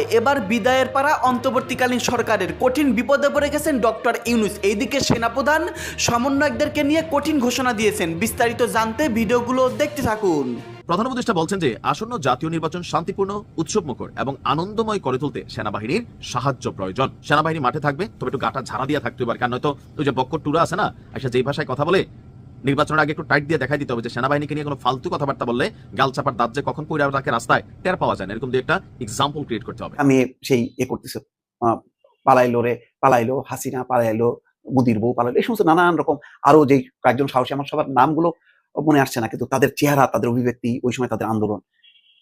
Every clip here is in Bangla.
হয়। এবার বিদায়ের পাড়া অন্তর্বর্তীকালীন সরকারের কঠিন বিপদে পড়ে গেছেন ডক্টর ইউনুস। এইদিকে সেনাপ্রধান সমন্বয়কদেরকে নিয়ে কঠিন ঘোষণা দিয়েছেন। বিস্তারিত জানতে ভিডিওগুলো দেখতে থাকুন। প্রধান উপদেষ্টা বলছেন যে, আসন্ন জাতীয় নির্বাচন শান্তিপূর্ণ, উৎসবমুখর এবং আনন্দময় করে তুলতে সেনাবাহিনীর সাহায্য প্রয়োজন। সেনাবাহিনী মাঠে থাকবে, তবে একটু গাটা ঝাড়া দিয়ে থাকতে পারে কারণ নয়তো ওই যে বক্কর টুরা আছে না আচ্ছা যেই ভাষায় কথা বলে নির্বাচনের আগে একটু টাইট দিয়ে দেখাই দিতে হবে যে সেনাবাহিনীকে নিয়ে কোনো ফালতু কথাবার্তা বললে গাল চাপার দাঁত যে কখন পইরা রাখে রাস্তায় টের পাওয়া যায় না। এরকম দিয়ে একটা এক্সাম্পল ক্রিয়েট করতে হবে। আমি সেই এ করতেছে। পালাইলো রে, পালাইলো, হাসিনা পালাইলো, মুদির বউ পালাইলো, এই সমস্ত নানান রকম আরও যে কয়েকজন সাহসী, আমার সবার নামগুলো মনে আসছে না, কিন্তু তাদের চেহারা, তাদের অভিব্যক্তি, ওই সময় তাদের আন্দোলন,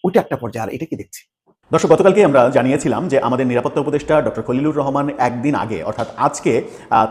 ওইটা একটা পর্যায়ে, আর এটা কি দেখছি? দর্শক, গতকালকে আমরা জানিয়েছিলাম যে আমাদের নিরাপত্তা উপদেষ্টা ডক্টর খলিলুর রহমান একদিন আগে, অর্থাৎ আজকে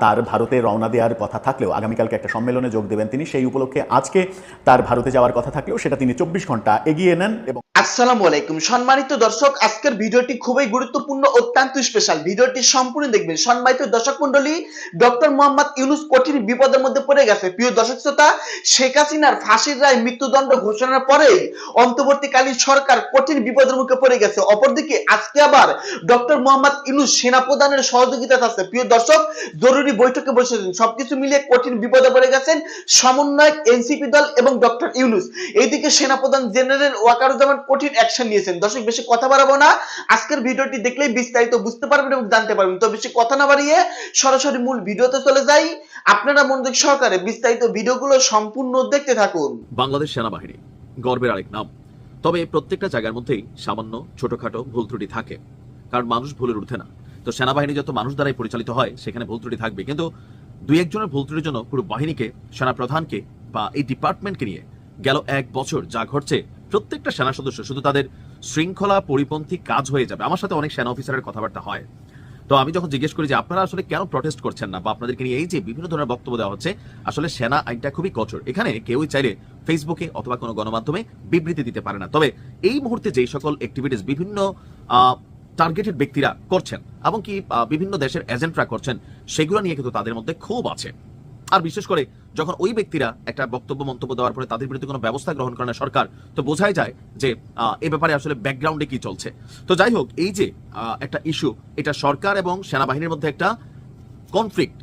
তার ভারতে রওনা দেওয়ার কথা থাকলেও, আগামীকালকে একটা সম্মেলনে যোগ দেবেন তিনি, সেই উপলক্ষে আজকে তার ভারতে যাওয়ার কথা থাকলেও, সেটা তিনি চব্বিশ ঘণ্টা এগিয়ে নেন এবং আসসালামু আলাইকুম। সম্মানিত দর্শক, আজকের ভিডিওটি খুবই গুরুত্বপূর্ণ, অত্যন্ত স্পেশাল ভিডিওটি সম্পূর্ণ দেখবেন। সম্মানিত দর্শক মন্ডলী ডক্টর মোহাম্মদ ইউনুস কঠিন বিপদের মধ্যে পড়ে গেছে। প্রিয় দর্শক শ্রোতা, শেখ হাসিনার ফাঁসির রায় মৃত্যুদণ্ড ঘোষণার পরেই অন্তর্বর্তীকালীন সরকার কঠিন বিপদের মুখে পড়ে গেছে। অপরদিকে, আজকে আবার ডক্টর মোহাম্মদ ইউনুস সেনাপ্রধানের সহযোগিতা আছে। প্রিয় দর্শক, জরুরি বৈঠকে বসেছেন। সবকিছু মিলিয়ে কঠিন বিপদে পড়ে গেছেন সমন্বয়ক এনসিপি দল এবং ডক্টর ইউনুস। এইদিকে সেনাপ্রধান জেনারেল ওয়াকারুজ্জামান কঠিন অ্যাকশন নিয়েছেন। দর্শক, বেশি কথা বাড়াবো না। আজকের ভিডিওটি দেখলেই বিস্তারিত বুঝতে পারবেন এবং জানতে পারবেন। তো বেশি কথা না বাড়িয়ে সরাসরি মূল ভিডিওতে চলে যাই। আপনারা মনোযোগ সহকারে বিস্তারিত ভিডিওগুলো সম্পূর্ণ দেখতে থাকুন। বাংলাদেশ সেনাবাহিনী, গর্বের আরেক নাম। তবে প্রত্যেকটা জায়গার মধ্যেই সামান্য, ছোটখাটো ভুল ত্রুটি থাকে। কারণ মানুষ ভুলের উঠে না। তো সেনাবাহিনী যত মানুষ দ্বারাই পরিচালিত হয়, সেখানে ভুল ত্রুটি থাকবে। কিন্তু দুই একজনের ভুল ত্রুটির জন্য পুরো বাহিনীকে, সেনাপ্রধানকে বা এই ডিপার্টমেন্টকে নিয়ে গেল এক বছর যা ঘটছে প্রত্যেকটা সেনা সদস্য শুধু তাদের শৃঙ্খলা পরিপন্থী কাজ হয়ে যাবে। আমার সাথে অনেক সেনা অফিসারের কথাবার্তা হয়। তো আমি যখন জিজ্ঞেস করি যে, আপনারা আসলে কেন প্রটেস্ট করছেন না? বা আপনাদেরকে নিয়ে এই যে বিভিন্ন ধরনের বক্তব্য দেওয়া হচ্ছে, আসলে সেনা আইনটা খুবই কঠোর। এখানে কেউই চাইলে ফেসবুকে অথবা কোনো গণমাধ্যমে বিবৃতি দিতে পারে না। তবে এই মুহূর্তে যেই সকল অ্যাক্টিভিটিস বিভিন্ন টার্গেটেড ব্যক্তিরা করছেন এবং কি বিভিন্ন দেশের এজেন্টরা করছেন, সেগুলো নিয়ে কিন্তু তাদের মধ্যে ক্ষোভ আছে। আর বিশেষ করে যখন ওই ব্যক্তিরা একটা বক্তব্য, মন্তব্য দেওয়ার পরে তাদের বিরুদ্ধে কোনো ব্যবস্থা গ্রহণ করে না সরকার, তো বোঝাই যায় যে এ ব্যাপারে আসলে ব্যাকগ্রাউন্ডে কি চলছে। তো যাই হোক, এই যে একটা ইস্যু এটা সরকার এবং সেনাবাহিনীর মধ্যে একটা কনফ্লিক্ট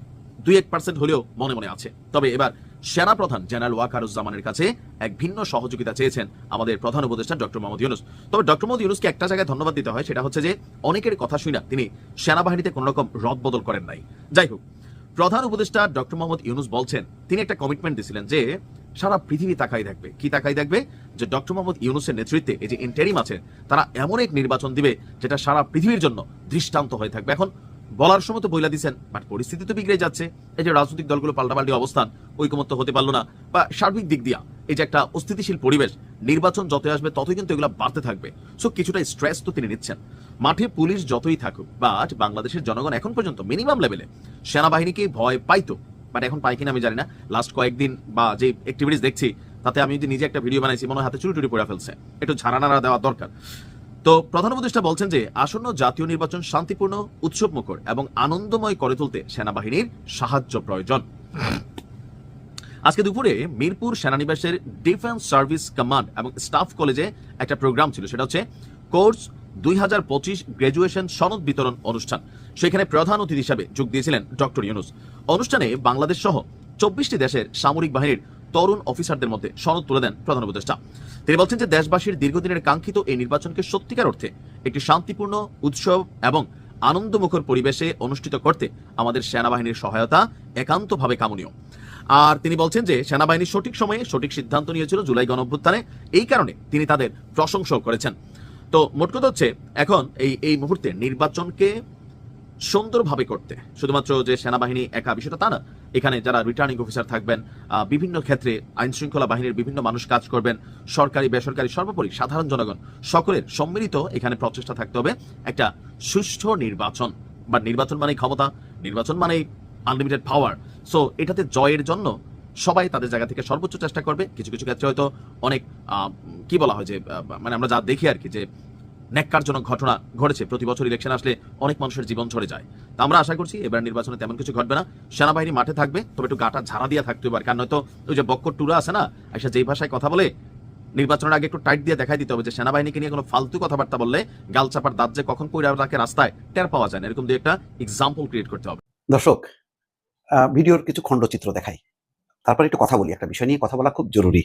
দুই এক পার্সেন্ট হলেও মনে মনে আছে। তবে এবার সেনা প্রধান জেনারেল ওয়াকারুজ্জামানের কাছে এক ভিন্ন সহযোগিতা চেয়েছেন আমাদের প্রধান উপদেষ্টা ডক্টর মোহাম্মদ ইউনুস। তবে ডক্টর মোহাম্মদ ইউনুসকে একটা জায়গায় ধন্যবাদ দিতে হয়, সেটা হচ্ছে যে, অনেকের কথা শুনে তিনি সেনাবাহিনীতে কোনো রকম রদ বদল করেন নাই। যাই হোক প্রধান উপদেষ্টা ডক্টর মোহাম্মদ ইউনুস বলছেন, তিনি একটা কমিটমেন্ট দিয়েছিলেন যে সারা পৃথিবী তাকাই দেখবে কি তাকাই দেখবে যে ডক্টর মোহাম্মদ ইউনুসের নেতৃত্বে এই যে ইন্টারিম আছে তারা এমন এক নির্বাচন দিবে যেটা সারা পৃথিবীর জন্য দৃষ্টান্ত হয়ে থাকবে। এখন বলার সময় তো বইলা দিচ্ছেন বাট পরিস্থিতি তো বিগড়ে যাচ্ছে। এই যে রাজনৈতিক দলগুলো পাল্টাপাল্টি অবস্থান, ঐকমত্য হতে পারল না, বা সার্বিক দিক দিয়া এই যে একটা অস্থিতিশীল পরিবেশ, নির্বাচন যতই আসবে ততই কিন্তু এগুলো বাড়তে থাকবে। সো কিছুটা স্ট্রেস তো তিনি নিচ্ছেন। মাঠে পুলিশ যতই থাকুক বাট বাংলাদেশের জনগণ এখন পর্যন্ত মিনিমাম লেভেলে সেনাবাহিনীকে ভয় পাইতো। বাট এখন পাই কিনা আমি জানি না। লাস্ট কয়েকদিন বা যে অ্যাক্টিভিটিস দেখছি, তাতে আমি যদি নিজে একটা ভিডিও বানাইছি, মনে হাতে চুরি টুরি পড়ে ফেলছে। একটু ঝাড়ানাড়া দেওয়া দরকার। তো প্রধান উপদেষ্টা বলছেন যে, আসন্ন জাতীয় নির্বাচন শান্তিপূর্ণ, উৎসবমুখর এবং আনন্দময় করে তুলতে সেনাবাহিনীর সাহায্য প্রয়োজন। আজকে দুপুরে মিরপুর সেনানিবাসের ডিফেন্স সার্ভিস কমান্ড এবং স্টাফ কলেজে একটা প্রোগ্রাম ছিল, সেটা হচ্ছে কোর্স দুই হাজার পঁচিশ গ্রাজুয়েশন সনদ বিতরণ অনুষ্ঠান। সেখানে প্রধান অতিথি হিসাবে যোগ দিয়েছিলেন ডক্টর ইউনুস। অনুষ্ঠানে বাংলাদেশ সহ চব্বিশটি দেশের সামরিক বাহিনীর তরুণ অফিসারদের মধ্যে সনদ তুলে দেন প্রধান উপদেষ্টা। তিনি বলছেন যে, দেশবাসীর দীর্ঘদিনের কাঙ্ক্ষিত এই নির্বাচনকে সত্যিকার অর্থে একটি শান্তিপূর্ণ উৎসব এবং আনন্দমুখর পরিবেশে অনুষ্ঠিত করতে আমাদের সেনাবাহিনীর সহায়তা একান্তভাবে কামনীয়। আর তিনি বলছেন যে সেনাবাহিনী সঠিক সময়ে সঠিক সিদ্ধান্ত নিয়েছিল জুলাই গণঅভ্যুত্থানে এই কারণে তিনি তাদের প্রশংসাও করেছেন। তো মোট কথা হচ্ছে, এখন এই এই মুহূর্তে নির্বাচনকে সুন্দরভাবে করতে, শুধুমাত্র যে সেনাবাহিনী একা বিষয়টা তা না, এখানে যারা রিটার্নিং অফিসার থাকবেন বিভিন্ন ক্ষেত্রে আইন শৃঙ্খলা বাহিনীর বিভিন্ন মানুষ কাজ করবেন, সরকারি, বেসরকারি, সর্বোপরি সাধারণ জনগণ, সকলের সম্মিলিত এখানে প্রচেষ্টা থাকতে হবে একটা সুষ্ঠু নির্বাচন। বা নির্বাচন মানেই ক্ষমতা, নির্বাচন মানেই আনলিমিটেড পাওয়ার সো এটাতে জয়ের জন্য সবাই তাদের জায়গা থেকে সর্বোচ্চ চেষ্টা করবে। কিছু কিছু ক্ষেত্রে হয়তো অনেক কি বলা হয় যে মানে আমরা যা দেখি আর কি যে, ন্যাক্কারজনক ঘটনা ঘটেছে। প্রতি বছর ইলেকশন আসলে অনেক মানুষের জীবন ঝরে যায়। তা আমরা আশা করছি এবার নির্বাচনে তেমন কিছু ঘটবে না। সেনাবাহিনী মাঠে থাকবে, তবে একটু গাটা ঝাড়া দিয়ে থাকতে পারে কারণ হয়তো ওই যে বক্কর টুরা আছে না আচ্ছা যেই ভাষায় কথা বলে, নির্বাচনের আগে একটু টাইট দিয়ে দেখাই দিতে হবে যে, সেনাবাহিনীকে নিয়ে কোনো ফালতু কথাবার্তা বললে গাল চাপার দাঁত যে কখন কইরা রাখে রাস্তায়, টের পাওয়া যায় না। এরকম দিয়ে একটা এক্সাম্পল ক্রিয়েট করতে হবে। দর্শক ভিডিওর কিছু খণ্ডচিত্র দেখাই। তারপর একটু কথা বলি, একটা বিষয় নিয়ে কথা বলা খুব জরুরি।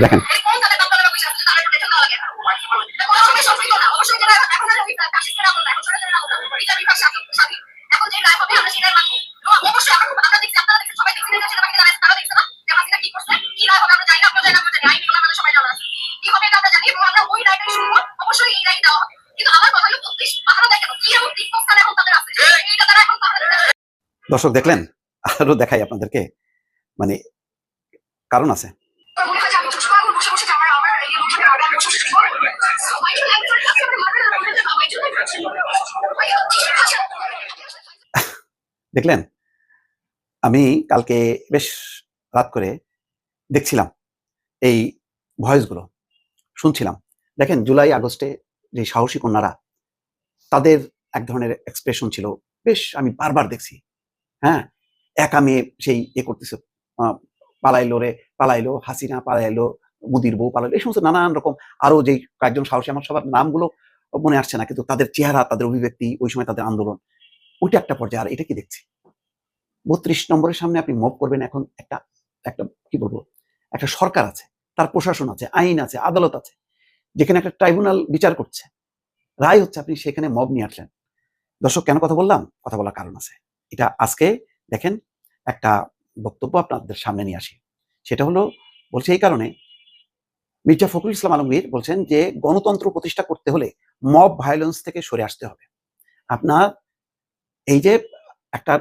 দেখেন। দর্শক দেখলেন? আরও দেখাই আপনাদেরকে। মানে কারণ আছে। দেখলেন? আমি কালকে বেশ রাত করে দেখছিলাম এই ভয়েসগুলো, শুনছিলাম। দেখেন, জুলাই, আগস্টে যে সাহসী কন্যারা, তাদের এক ধরনের এক্সপ্রেশন ছিল। বেশ আমি বারবার দেখছি। হ্যাঁ? একা মেয়ে সেই এ করতেছে। পালাইলো রে, পালাইলো, হাসিনা পালাইলো, মুদির বউ পালাইলো, এই সমস্ত নানান রকম আরও যেই কয়েকজন সাহসী আমার সবার নামগুলো মনে আসছে না, কিন্তু তাদের চেহারা, তাদের অভিব্যক্তি, ওই সময় তাদের আন্দোলন, ওইটা একটা পর্যায়ে, আর এটা কি দেখছি? বত্রিশ নম্বরের সামনে আপনি মপ করবেন এখন একটা একটা কি বলব, একটা সরকার আছে, তার প্রশাসন আছে, আইন আছে, আদালত আছে, যেখানে একটা ট্রাইব্যুনাল বিচার করছে। রায় হচ্ছে আপনি সেখানে মব নিয়ে আসলেন। দর্শক, কেন কথা বললাম? কথা বলার কারণ আছে। এটা আজকে দেখেন একটা বক্তব্য আপনাদের সামনে নিয়ে আসি। সেটা হলো, বলছে এই কারণে, মির্জা ফখরুল ইসলাম আলমগীর বলছেন যে, গণতন্ত্র প্রতিষ্ঠা করতে হলে মব ভায়োলেন্স থেকে সরে আসতে হবে। আপনার এই যে একটা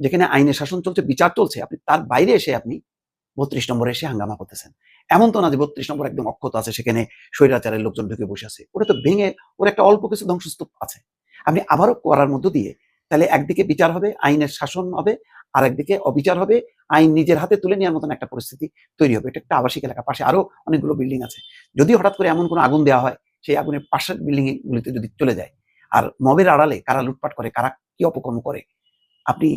যেখানে আইনের শাসন চলছে, বিচার চলছে, আপনি তার বাইরে এসে আপনি বত্রিশ নম্বরে এসে হাঙ্গামা করতেছেন। এমন তো না যে বত্রিশ নম্বর একদম অক্ষত আছে, সেখানে স্বৈরাচারের লোকজন ঢুকে বসে আছে। ওটা তো ভেঙে ওর একটা অল্প কিছু ধ্বংসস্তূপ আছে। আপনি আবারও করার মধ্য দিয়ে তাহলে একদিকে বিচার হবে, আইনের শাসন হবে আর একদিকে অবিচার হবে, আইন নিজের হাতে তুলে নেওয়ার মতন একটা পরিস্থিতি তৈরি হবে। এটা একটা আবাসিক এলাকা, পাশে আরও অনেকগুলো বিল্ডিং আছে। যদি হঠাৎ করে এমন কোনো আগুন দেওয়া হয়, সেই আগুনের পাশের বিল্ডিং গুলিতে যদি চলে যায়, আর মবের আড়ালে কারা লুটপাট করে, কারা কি অপকর্ম করে, আপনি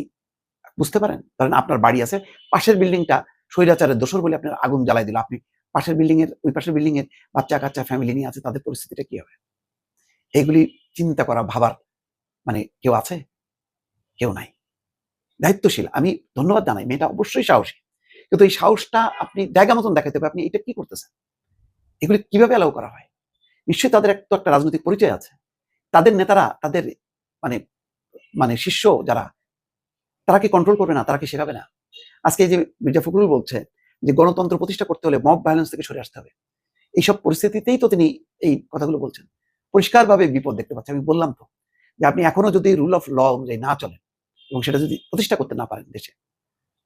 বুঝতে পারেন? ধরেন আপনার বাড়ি আছে, পাশের বিল্ডিংটা স্বৈরাচারের দোষর বলে আপনার আগুন জ্বালাই দিল। আপনি পাশের বিল্ডিং এর, ওই পাশের বিল্ডিং এর বাচ্চা কাচ্চা ফ্যামিলি নিয়ে আছে, তাদের পরিস্থিতিটা কি হবে? এগুলি চিন্তা করা, ভাবার মানে কেউ আছে? কেউ নাই। দায়িত্বশীল। আমি ধন্যবাদ জানাই, মেয়েটা অবশ্যই সাহসী। কিন্তু এই সাহসটা আপনি জায়গা মতন দেখাতে হবে, আপনি এটা কি করতেছেন? এগুলি কীভাবে অ্যালাউ করা হয়? নিশ্চয়ই তাদের এক- তো একটা রাজনৈতিক পরিচয় আছে। তাদের নেতারা, তাদের মানে মানে শিষ্য যারা, তারা কি কন্ট্রোল করবে না? তারা কি শেখাবে না? আজকে যে মির্জা ফখরুল বলছে যে, গণতন্ত্র প্রতিষ্ঠা করতে হলে মব ভায়োলেন্স থেকে সরে আসতে হবে। এইসব পরিস্থিতিতেই তো তিনি এই কথাগুলো বলছেন। পরিষ্কারভাবে বিপদ দেখতে পাচ্ছি। আমি বললাম তো যে, আপনি এখনও যদি রুল অফ ল অনুযায়ী না চলেন এবং সেটা যদি প্রতিষ্ঠা করতে না পারেন দেশে।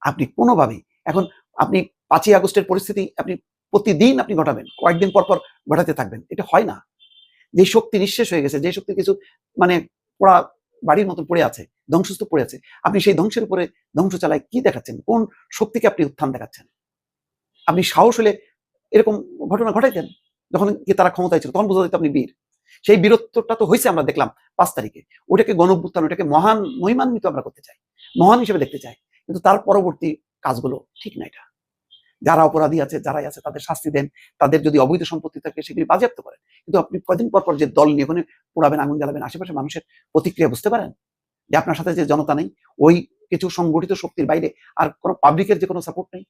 আপনি কোনোভাবেই, এখন আপনি পাঁচই আগস্টের পরিস্থিতি আপনি প্রতিদিন আপনি ঘটাবেন, কয়েকদিন পর পর ঘটাতে থাকবেন, এটা হয় না। যে শক্তি নিঃশেষ হয়ে গেছে, যে শক্তি কিছু মানে পড়া বাড়ির মতো পড়ে আছে, ধ্বংসস্তূপ পড়ে আছে, আপনি সেই ধ্বংসের উপরে ধ্বংস চালায় কি দেখাচ্ছেন? কোন শক্তিকে আপনি উত্থান দেখাচ্ছেন? আপনি সাহস হলে এরকম ঘটনা ঘটাইতেন, যখন কি তারা ক্ষমতায় ছিল, তখন বোঝা যেত আপনি বীর। সেই বীরত্বটা তো হয়েছে আমরা দেখলাম পাঁচ তারিখে। ওটাকে গণভ্যুত্থান ওটাকে মহান মহিমান্বিত আমরা করতে চাই। মহান হিসেবে দেখতে চাই। কিন্তু তার পরবর্তী কাজগুলো ঠিক না এটা। যারা অপরাধী আছে, যারাই আছে, তাদের শাস্তি দেন। তাদের যদি অবৈধ সম্পত্তি থাকে, সেগুলি বাজেয়াপ্ত করেন। কিন্তু আপনি কদিন পর পর যে দল নিয়ে ওখানে পোড়াবেন, আগুন জ্বালাবেন আশেপাশে মানুষের প্রতিক্রিয়া বুঝতে পারেন? যে আপনার সাথে যে জনতা নেই, ওই কিছু সংগঠিত শক্তির বাইরে আর কোনো পাবলিকের যে কোনো সাপোর্ট নেই?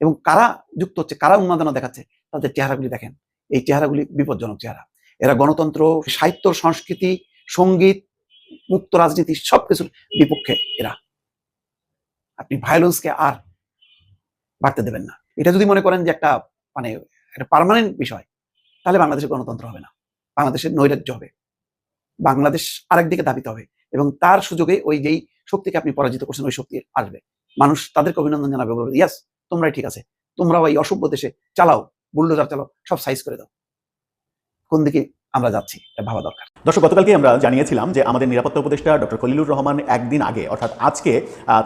এবং কারা যুক্ত হচ্ছে, কারা উন্মাদনা দেখাচ্ছে, তাদের চেহারাগুলি দেখেন। এই চেহারাগুলি বিপজ্জনক চেহারা। এরা গণতন্ত্র, সাহিত্য, সংস্কৃতি, সংগীত মুক্ত রাজনীতি সবকিছুর বিপক্ষে এরা। আপনি ভায়োলেন্সকে আর বাড়তে দেবেন না। এটা যদি মনে করেন যে একটা মানে একটা পার্মানেন্ট বিষয়, তাহলে বাংলাদেশের গণতন্ত্র হবে না। বাংলাদেশের নৈরাজ্য হবে। বাংলাদেশ আরেকদিকে দাবিতে হবে এবং তার সুযোগে ওই যেই শক্তিকে আপনি পরাজিত করছেন, ওই শক্তি আসবে। মানুষ তাদেরকে অভিনন্দন জানাবে ইয়াস তোমরাই ঠিক আছে। তোমরা ওই অসভ্য দেশে চালাও বুলডোজার চালাও, সব সাইজ করে দাও। কোন দিকে আমরা যাচ্ছি, এটা ভাবা দরকার। দর্শক, গতকালকে আমরা জানিয়েছিলাম যে আমাদের নিরাপত্তা উপদেষ্টা ডক্টর খলিলুর রহমান একদিন আগে, অর্থাৎ আজকে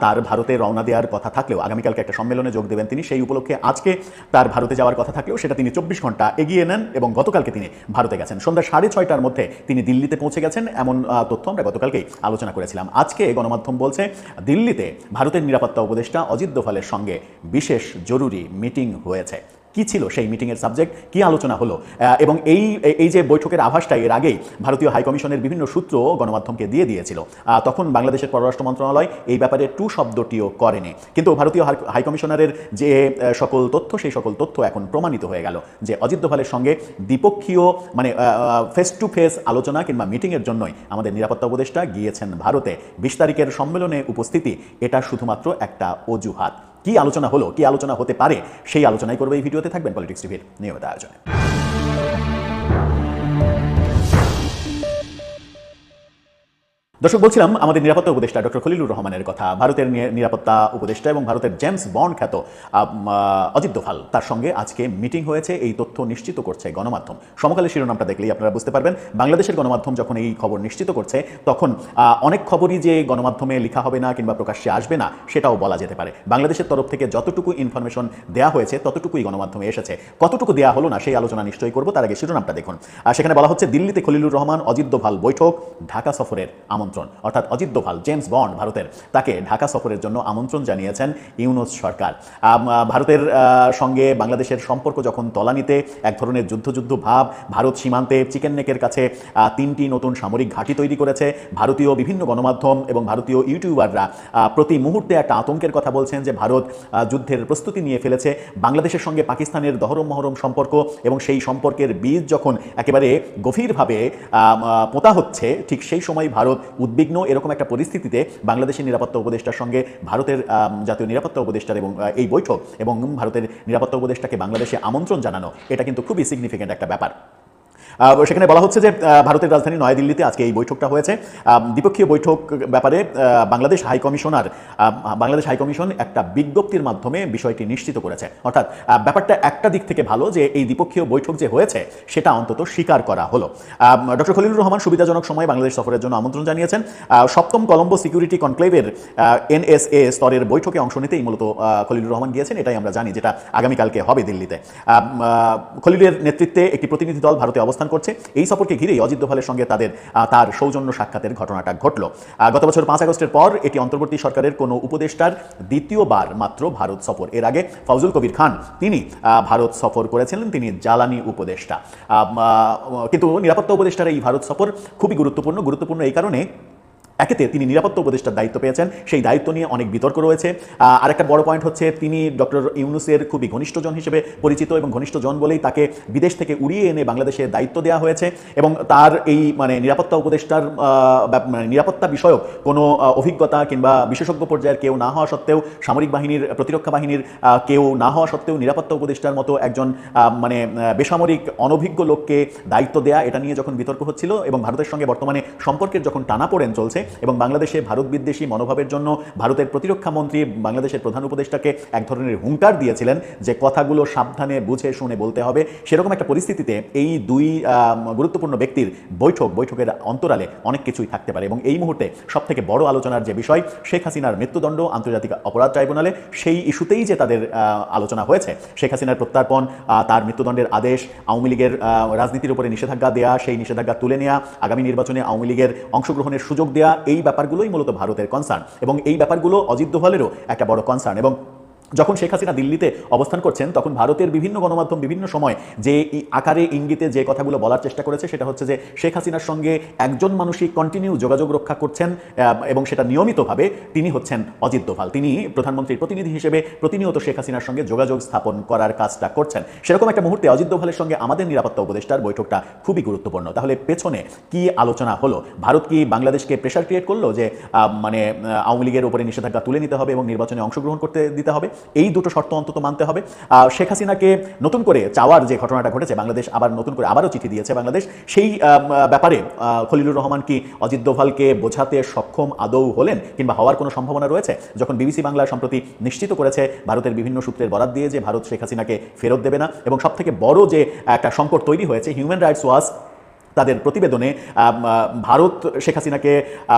তার ভারতে রওনা দেওয়ার কথা থাকলেও, আগামীকালকে একটা সম্মেলনে যোগ দেবেন তিনি, সেই উপলক্ষে আজকে তার ভারতে যাওয়ার কথা থাকলেও, সেটা তিনি চব্বিশ ঘণ্টা এগিয়ে নেন এবং গতকালকে তিনি ভারতে গেছেন। সন্ধ্যা সাড়ে ছয়টার মধ্যে তিনি দিল্লিতে পৌঁছে গেছেন, এমন তথ্য আমরা গতকালকেই আলোচনা করেছিলাম। আজকে গণমাধ্যম বলছে, দিল্লিতে ভারতের নিরাপত্তা উপদেষ্টা অজিত দোভালের সঙ্গে বিশেষ জরুরি মিটিং হয়েছে। কি ছিল সেই মিটিংয়ের সাবজেক্ট কি আলোচনা হলো? এবং এই এই যে বৈঠকের আভাসটা এর আগেই ভারতীয় হাইকমিশনের বিভিন্ন সূত্র গণমাধ্যমকে দিয়ে দিয়েছিল। তখন বাংলাদেশের পররাষ্ট্র মন্ত্রণালয় এই ব্যাপারে টু শব্দটিও করেনি। কিন্তু ভারতীয় হাই- হাইকমিশনারের যে সকল তথ্য, সেই সকল তথ্য এখন প্রমাণিত হয়ে গেল যে অজিত দোভালের সঙ্গে দ্বিপক্ষীয় মানে ফেস টু ফেস আলোচনা কিংবা মিটিংয়ের জন্যই আমাদের নিরাপত্তা উপদেষ্টা গিয়েছেন ভারতে। বিশ তারিখের সম্মেলনে উপস্থিতি, এটা শুধুমাত্র একটা অজুহাত। কি আলোচনা হলো, কি আলোচনা হতে পারে, সেই আলোচনাই করবে এই ভিডিওতে। থাকবেন পলিটিক্স টিভির নিয়মিত আয়োজনে। দর্শক, বলছিলাম আমাদের নিরাপত্তা উপদেষ্টা ডক্টর খলিলুর রহমানের কথা। ভারতের নিরাপত্তা উপদেষ্টা এবং ভারতের জেমস বন্ড খ্যাত অজিত দোভাল, তার সঙ্গে আজকে মিটিং হয়েছে। এই তথ্য নিশ্চিত করছে গণমাধ্যম। সমকালের শিরোনামটা দেখলেই আপনারা বুঝতে পারবেন, বাংলাদেশের গণমাধ্যম যখন এই খবর নিশ্চিত করছে, তখন অনেক খবরই যে গণমাধ্যমে লেখা হবে না কিংবা প্রকাশ্যে আসবে না, সেটাও বলা যেতে পারে। বাংলাদেশের তরফ থেকে যতটুকু ইনফরমেশন দেওয়া হয়েছে, ততটুকুই গণমাধ্যমে এসেছে। কতটুকু দেওয়া হলো না, সেই আলোচনা নিশ্চয়ই করব, তার আগে শিরোনামটা দেখুন। সেখানে বলা হচ্ছে, দিল্লিতে খলিলুর রহমান, অজিত দোভাল বৈঠক, ঢাকা সফরের আমন্ত্রণ। অর্থাৎ অজিত দোভাল, জেমস বন্ড ভারতের, তাকে ঢাকা সফরের জন্য আমন্ত্রণ জানিয়েছেন ইউনুস সরকার। ভারতের সঙ্গে বাংলাদেশের সম্পর্ক যখন তলানিতে, এক ধরনের যুদ্ধ যুদ্ধ ভাব, ভারত সীমান্তে চিকেন নেকের কাছে তিনটি নতুন সামরিক ঘাঁটি তৈরি করেছে, ভারতীয় বিভিন্ন গণমাধ্যম এবং ভারতীয় ইউটিউবাররা প্রতি মুহূর্তে একটা আতঙ্কের কথা বলছেন যে ভারত যুদ্ধের প্রস্তুতি নিয়ে ফেলেছে, বাংলাদেশের সঙ্গে পাকিস্তানের দহরম মহরম সম্পর্ক এবং সেই সম্পর্কের বীজ যখন একেবারে গভীরভাবে পোতা হচ্ছে, ঠিক সেই সময় ভারত উদ্বিগ্ন এরকম একটা পরিস্থিতিতে বাংলাদেশের নিরাপত্তা উপদেষ্টার সঙ্গে ভারতের জাতীয় নিরাপত্তা উপদেষ্টার এবং এই বৈঠক এবং ভারতের নিরাপত্তা উপদেষ্টাকে বাংলাদেশে আমন্ত্রণ জানানো, এটা কিন্তু খুবই সিগনিফিক্যান্ট একটা ব্যাপার। সেখানে বলা হচ্ছে যে ভারতের রাজধানী নয়াদিল্লিতে আজকে এই বৈঠকটা হয়েছে। দ্বিপক্ষীয় বৈঠক ব্যাপারে Bangladesh high commissioner ah, Bangladesh high commission একটা বিজ্ঞপ্তির মাধ্যমে বিষয়টি নিশ্চিত করেছে। অর্থাৎ ব্যাপারটা একটা দিক থেকে ভালো যে এই দ্বিপক্ষীয় বৈঠক যে হয়েছে সেটা অন্তত স্বীকার করা হলো। ডক্টর খলিলুর রহমান সুবিধাজনক সময়ে বাংলাদেশ সফরের জন্য আমন্ত্রণ জানিয়েছেন। সপ্তম কলম্বো সিকিউরিটি কনক্লেভের এনএসএ স্তরের বৈঠকে অংশ নিতেই মূলত খলিলুর রহমান গিয়েছেন। এটাই আমরা জানি যেটা আগামীকালকে হবে দিল্লিতে। খলিলের নেতৃত্বে একটি প্রতিনিধি দল ভারতে অবস্থান করছে। এই সফরকে ঘিরেই অজিত দোভালের সঙ্গে তাদের তার সৌজন্য সাক্ষাতের ঘটনাটা ঘটল। গত বছর পাঁচ আগস্টের পর এটি অন্তর্বর্তী সরকারের কোনো উপদেষ্টার দ্বিতীয়বার মাত্র ভারত সফর। এর আগে ফজল কবির খান, তিনি ভারত সফর করেছিলেন, তিনি জ্বালানি উপদেষ্টা। কিন্তু নিরাপত্তা উপদেষ্টার এই ভারত সফর খুবই গুরুত্বপূর্ণ। গুরুত্বপূর্ণ এই কারণে একেতে তিনি নিরাপত্তা উপদেষ্টার দায়িত্ব পেয়েছেন। সেই দায়িত্ব নিয়ে অনেক বিতর্ক রয়েছে। আহ, আরেকটা বড় পয়েন্ট হচ্ছে তিনি ডক্টর ইউনুসের খুবই ঘনিষ্ঠজন হিসেবে পরিচিত এবং ঘনিষ্ঠজন বলেই তাকে বিদেশ থেকে উড়িয়ে এনে বাংলাদেশে দায়িত্ব দেওয়া হয়েছে এবং তার এই মানে নিরাপত্তা উপদেষ্টার মানে নিরাপত্তা বিষয়ক কোনো অভিজ্ঞতা কিংবা বিশেষজ্ঞ পর্যায়ের কেউ না হওয়া সত্ত্বেও সামরিক বাহিনীর প্রতিরক্ষা বাহিনীর কেউ না হওয়া সত্ত্বেও নিরাপত্তা উপদেষ্টার মতো একজন মানে বেসামরিক অনভিজ্ঞ লোককে দায়িত্ব দেয়া এটা নিয়ে যখন বিতর্ক হচ্ছিল এবং ভারতের সঙ্গে বর্তমানে সম্পর্কের যখন টানাপোড়েন চলছে এবং বাংলাদেশে ভারত বিদ্বেষী মনোভাবের জন্য ভারতের প্রতিরক্ষা মন্ত্রী বাংলাদেশের প্রধান উপদেষ্টাকে এক ধরনের হুঙ্কার দিয়েছিলেন যে কথাগুলো সাবধানে বুঝে শুনে বলতে হবে। সেরকম একটা পরিস্থিতিতে এই দুই গুরুত্বপূর্ণ ব্যক্তির বৈঠক, বৈঠকের অন্তরালে অনেক কিছুই থাকতে পারে এবং এই মুহূর্তে সব থেকে বড় আলোচনার যে বিষয়, শেখ হাসিনার মৃত্যুদণ্ড, আন্তর্জাতিক অপরাধ ট্রাইব্যুনালে সেই ইস্যুতেই যে তাদের আলোচনা হয়েছে, শেখ হাসিনার প্রত্যার্পণ তার মৃত্যুদণ্ডের আদেশ, আওয়ামী লীগের রাজনীতির উপরে নিষেধাজ্ঞা দেয়া, সেই নিষেধাজ্ঞা তুলে নেওয়া আগামী নির্বাচনে আওয়ামী লীগের অংশগ্রহণের সুযোগ দেয়া এই ব্যাপারগুলোই মূলত ভারতের কনসার্ন এবং এই ব্যাপারগুলো অজিত দোভালেরও একটা বড় কনসার্ন এবং যখন শেখ হাসিনা দিল্লিতে অবস্থান করছেন, তখন ভারতের বিভিন্ন গণমাধ্যম বিভিন্ন সময় যে আকারে ইঙ্গিতে যে কথাগুলো বলার চেষ্টা করেছে, সেটা হচ্ছে যে শেখ হাসিনার সঙ্গে একজন মানুষই কন্টিনিউ যোগাযোগ রক্ষা করছেন এবং সেটা নিয়মিতভাবে তিনি হচ্ছেন অজিত দোভাল। তিনি প্রধানমন্ত্রীর প্রতিনিধি হিসেবে প্রতিনিয়ত শেখ হাসিনার সঙ্গে যোগাযোগ স্থাপন করার কাজটা করছেন। সেরকম একটা মুহূর্তে অজিত দোভালের সঙ্গে আমাদের নিরাপত্তা উপদেষ্টার বৈঠকটা খুবই গুরুত্বপূর্ণ। তাহলে পেছনে কি আলোচনা হলো? ভারত কি বাংলাদেশকে প্রেশার ক্রিয়েট করল যে মানে আওয়ামী লীগের উপরে নিষেধাজ্ঞা তুলে নিতে হবে এবং নির্বাচনে অংশগ্রহণ করতে দিতে হবে? এই দুটো শর্ত অন্তত মানতে হবে। শেখ হাসিনাকে নতুন করে চাওয়ার যে ঘটনাটা ঘটেছে, বাংলাদেশ আবার নতুন করে আবারও চিঠি দিয়েছে বাংলাদেশ, সেই ব্যাপারে খলিলুর রহমান কি অজিত দোভালকে বোঝাতে সক্ষম আদৌ হলেন কিংবা হওয়ার কোনো সম্ভাবনা রয়েছে? যখন বিবিসি বাংলা সম্প্রতি নিশ্চিত করেছে, ভারতের বিভিন্ন সূত্রের বরাত দিয়ে যে ভারত শেখ হাসিনাকে ফেরত দেবে না, এবং সবথেকে বড় যে একটা সংকট তৈরি হয়েছে হিউম্যান রাইটস ওয়াচ তাদের প্রতিবেদনে ভারত শেখ হাসিনাকে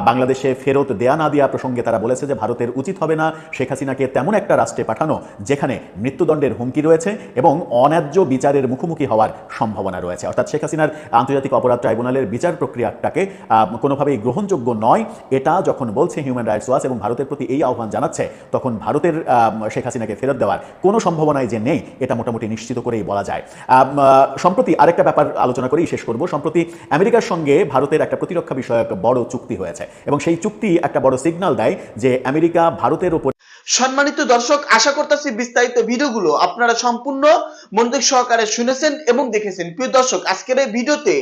বাংলাদেশে ফেরত দেয়া না দেওয়া প্রসঙ্গে তারা বলেছে যে ভারতের উচিত হবে না শেখ হাসিনাকে তেমন একটা রাষ্ট্রে পাঠানো, যেখানে মৃত্যুদণ্ডের হুমকি রয়েছে এবং অন্যায্য বিচারের মুখোমুখি হওয়ার সম্ভাবনা রয়েছে। অর্থাৎ শেখ হাসিনার আন্তর্জাতিক অপরাধ ট্রাইব্যুনালের বিচার প্রক্রিয়াটাকে কোনোভাবেই গ্রহণযোগ্য নয়। এটা যখন বলছে হিউম্যান রাইটস ওয়াচ এবং ভারতের প্রতি এই আহ্বান জানাচ্ছে, তখন ভারতের শেখ হাসিনাকে ফেরত দেওয়ার কোনো সম্ভাবনাই যে নেই, এটা মোটামুটি নিশ্চিত করেই বলা যায়। সম্প্রতি আরেকটা ব্যাপার আলোচনা করেই শেষ করব। সম্প্রতি আমেরিকার সঙ্গে ভারতের একটা প্রতিরক্ষা বিষয়ক বড় চুক্তি হয়েছে এবং সেই চুক্তি একটা বড় সিগন্যাল দেয় যে আমেরিকা ভারতের ওপর সম্মানিত দর্শক, আশা করতেছি বিস্তারিত ভিডিওগুলো আপনারা সম্পূর্ণ মনোযোগ সহকারে শুনেছেন এবং দেখেছেন। প্রিয় দর্শক, আজকের এই ভিডিওতে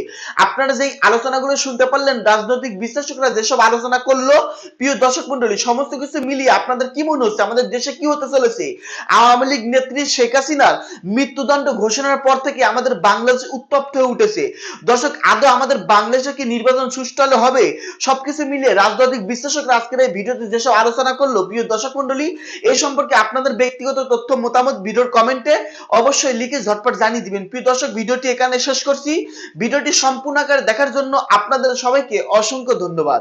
আপনারা যেই আলোচনাগুলো শুনতে পারলেন, রাজনৈতিক বিশ্লেষকরা যেসব আলোচনা করল, প্রিয় দর্শক মন্ডলী সমস্ত কিছু মিলিয়ে আপনাদের কি মনে হচ্ছে? আমাদের দেশে কি হতে চলেছে? আওয়ামী লীগ নেত্রী শেখ হাসিনার মৃত্যুদণ্ড ঘোষণার পর থেকে আমাদের বাংলাদেশ উত্তপ্ত হয়ে উঠেছে। দর্শক আদৌ আমাদের বাংলাদেশে কি নির্বাচন সুষ্ঠু হলে হবে? সবকিছু মিলিয়ে রাজনৈতিক বিশ্লেষকরা আজকের এই ভিডিওতে যেসব আলোচনা করল, প্রিয় দর্শক মন্ডলী এই সম্পর্কে আপনাদের ব্যক্তিগত তথ্য, মতামত ভিডিওর কমেন্টে অবশ্যই লিখে ঝটপট জানিয়ে দিবেন। প্রিয় দর্শক, ভিডিওটি এখানে শেষ করছি। ভিডিওটি সম্পূর্ণ আকারে দেখার জন্য আপনাদের সবাইকে অসংখ্য ধন্যবাদ।